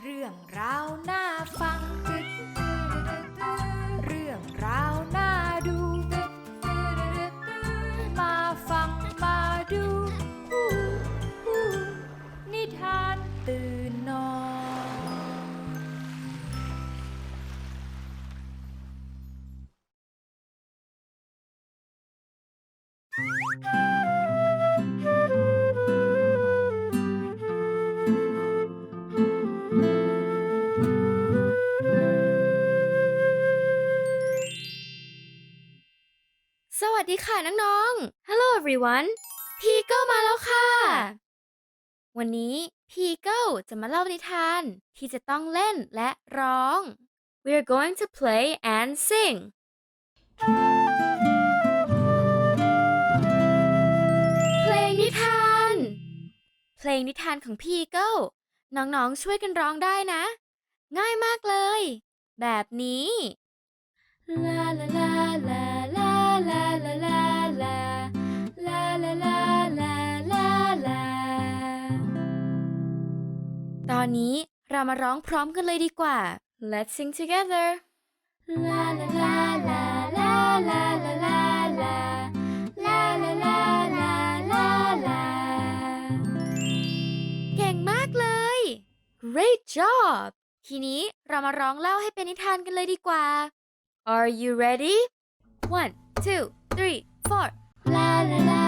เรื่องราวน่าฟัง เรื่องราวน่าดู มาฟังมาดู นิทานตื่น วัสดีค่ะน้องๆ Hello everyone พีเกิลมาแล้วค่ะ วันนี้พีเกิลจะมาเล่านิทาน ที่จะต้องเล่นและร้อง We're going to play and sing เพลงนิทาน เพลงนิทานของพีเกิลน้องๆ ช่วยกันร้องได้นะ ง่ายมากเลย แบบนี้ ลาลาลาลา อนนี้เรามาร้องพร้อมกันเลยดีกว่า Let's sing together ลาลาลาลาลาลาลาลาลาลาลาลาลาลาลาเก่งมากเลย Great job ทีนี้เรามาร้องเล่าให้เป็นนิทานกันเลยดีกว่า Are you ready? One, two, three, four. La la la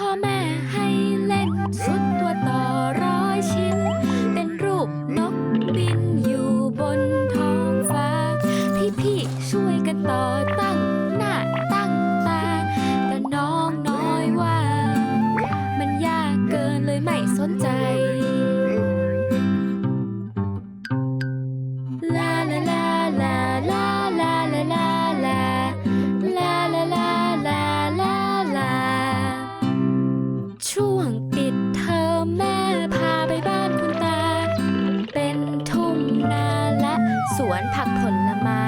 พ่อแม่ให้เล่นสุดตัวต่อร้อยชิ้นเป็น ลไม้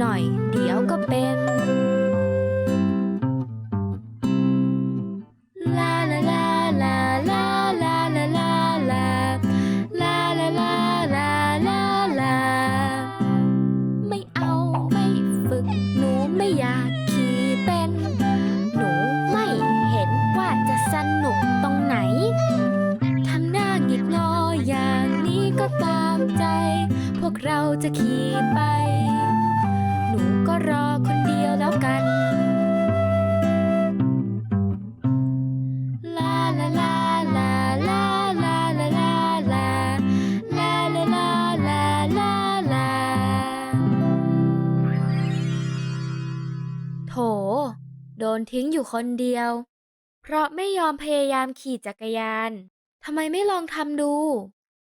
หน่อย เดี๋ยวก็เป็นลาลาลาลาลาลาลาลาลาลาลาลาลาลาลาไม่เอาไม่ฝึกหนูไม่อยากขี่เป็น หนูไม่เห็นว่าจะสนุกตรงไหนทำหน้าหงิกงออย่างนี้ก็ตามใจ พวกเราจะขี่ไป นทิ้งอยู่คนเดียว เพราะไม่ยอมพยายามขี่จักรยานทำไมไม่ลองทำดู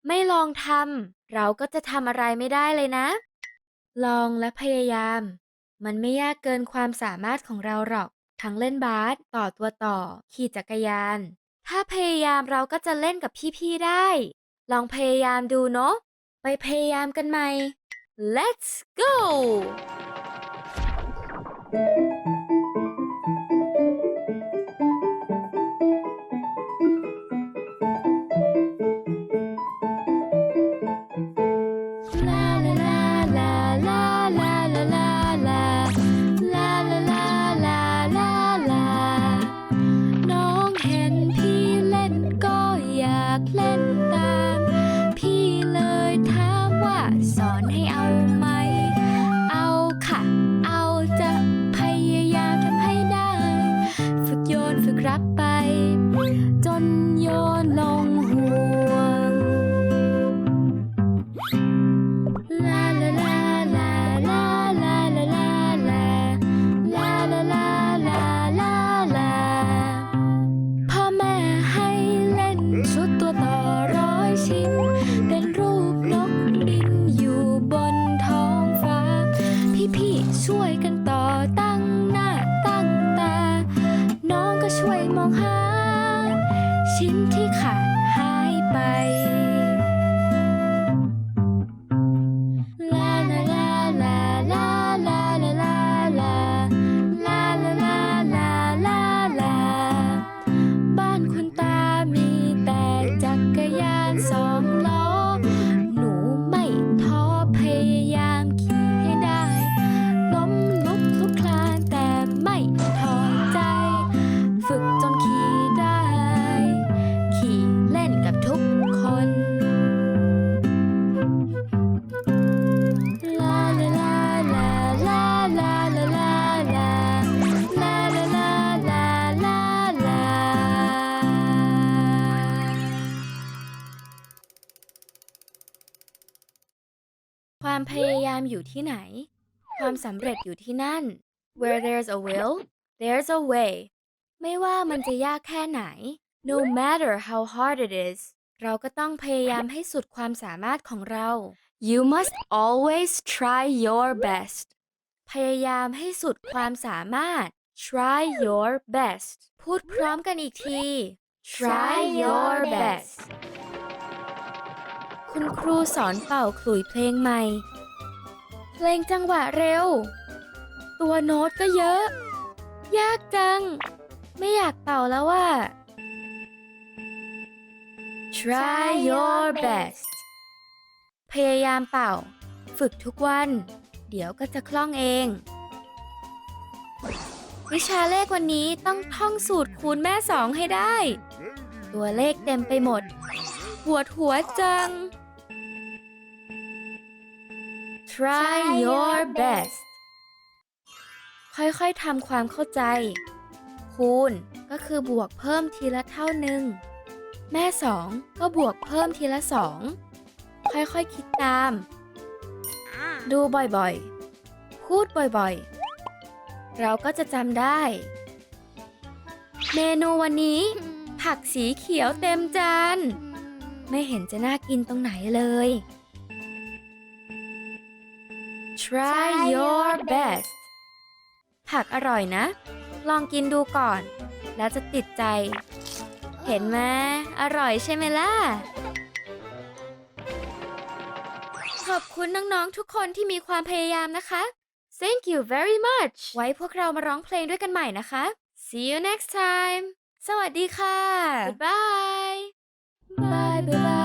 ไม่ลองทำเราก็จะทำอะไรไม่ได้เลยนะ ลองและพยายาม มันไม่ยากเกินความสามารถของเราหรอก ทั้งเล่นบาสต่อตัวต่อ ขี่จักรยาน ถ้าพยายามเราก็จะเล่นกับพี่ๆได้ ลองพยายามดูเนาะไปพยายามกันใหม่ let's go ความพยายามอยู่ที่ไหน ความสำเร็จอยู่ที่นั่น Where there's a will there's a way ไม่ว่ามันจะยากแค่ไหน no matter how hard it is เราก็ต้องพยายามให้สุดความสามารถของเรา you must always try your best พยายามให้สุดความสามารถ try your best พูดพร้อมกันอีกที try your best คุณครูสอนเป่าขลุ่ยเพลงใหม่ เพลงจังหวะเร็ว ตัวโน้ตก็เยอะ ยากจัง ไม่อยากเป่าแล้วว่า Try your best พยายามเป่า ฝึกทุกวัน เดี๋ยวก็จะคล่องเอง วิชาเลขวันนี้ต้องท่องสูตรคูณแม่สองให้ได้ ตัวเลขเต็มไปหมดปวดหัวจัง Try your best ค่อยๆทำความเข้าใจ คูณก็คือบวกเพิ่มทีละเท่าหนึ่ง แม่สองก็บวกเพิ่มทีละสองค่อยๆคคิดตาม ดูบ่อยๆ พูดบ่อยๆ เราก็จะจำได้ เมนูวันนี้ ผักสีเขียวเต็มจาน ไม่เห็นจะน่ากินตรงไหนเลย Try your best ผักอร่อยนะ ลองกินดูก่อน แล้วจะติดใจ เห็นไหมอร่อยใช่ไหมล่ะ ขอบคุณน้อง ๆ ทุกคนที่มีความพยายามนะคะ Thank you very much ไว้พวกเรามาร้องเพลงด้วยกันใหม่นะคะ See you next time สวัสดีค่ะ Goodbye Bye bye bye